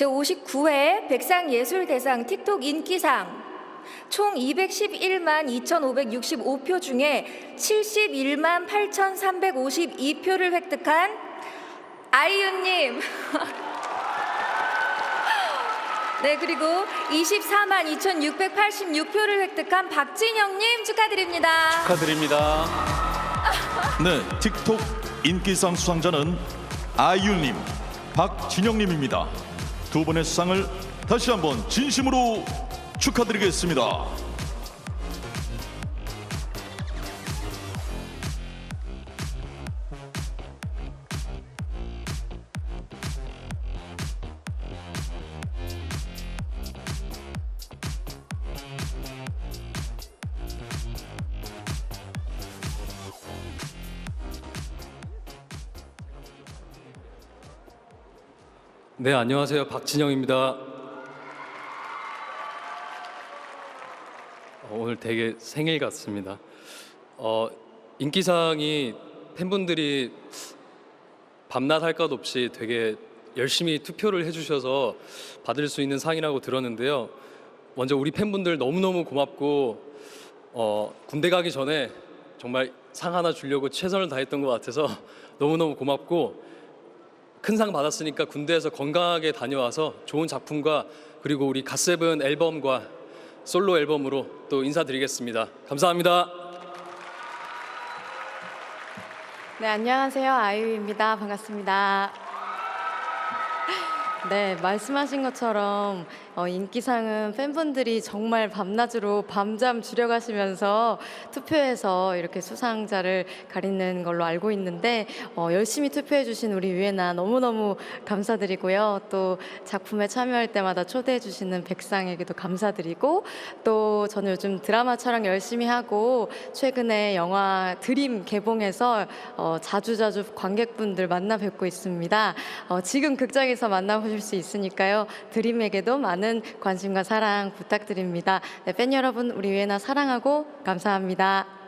제59회 백상예술대상 틱톡 인기상 총 211만 2,565표 중에 71만 8,352표를 획득한 아이유님. 네, 그리고 24만 2,686표를 획득한 박진영님 축하드립니다. 축하드립니다. 네, 틱톡 인기상 수상자는 아이유님, 박진영님입니다. 두 분의 수상을 다시 한번 진심으로 축하드리겠습니다. 네, 안녕하세요. 박진영입니다. 어, 오늘 되게 생일 같습니다. 어, 인기상이 팬분들이 밤낮 할 것 없이 되게 열심히 투표를 해주셔서 받을 수 있는 상이라고 들었는데요. 먼저 우리 팬분들 너무너무 고맙고 어, 군대 가기 전에 정말 상 하나 주려고 최선을 다했던 것 같아서 너무너무 고맙고 큰 상 받았으니까 군대에서 건강하게 다녀와서 좋은 작품과 그리고 우리 갓세븐 앨범과 솔로 앨범으로 또 인사드리겠습니다. 감사합니다. 네, 안녕하세요. 아이유입니다. 반갑습니다. 네, 말씀하신 것처럼 어, 인기상은 팬분들이 정말 밤낮으로 밤잠 줄여가시면서 투표해서 이렇게 수상자를 가리는 걸로 알고 있는데 어, 열심히 투표해주신 우리 유에나 너무너무 감사드리고요. 또 작품에 참여할 때마다 초대해주시는 백상에게도 감사드리고 또 저는 요즘 드라마 촬영 열심히 하고 최근에 영화 드림 개봉해서 어, 자주자주 관객분들 만나 뵙고 있습니다. 어, 지금 극장에서 만나 보실 수 있으니까요. 드림에게도 많은 관심과 사랑 부탁드립니다. 네, 팬 여러분, 우리 유에나 사랑하고 감사합니다.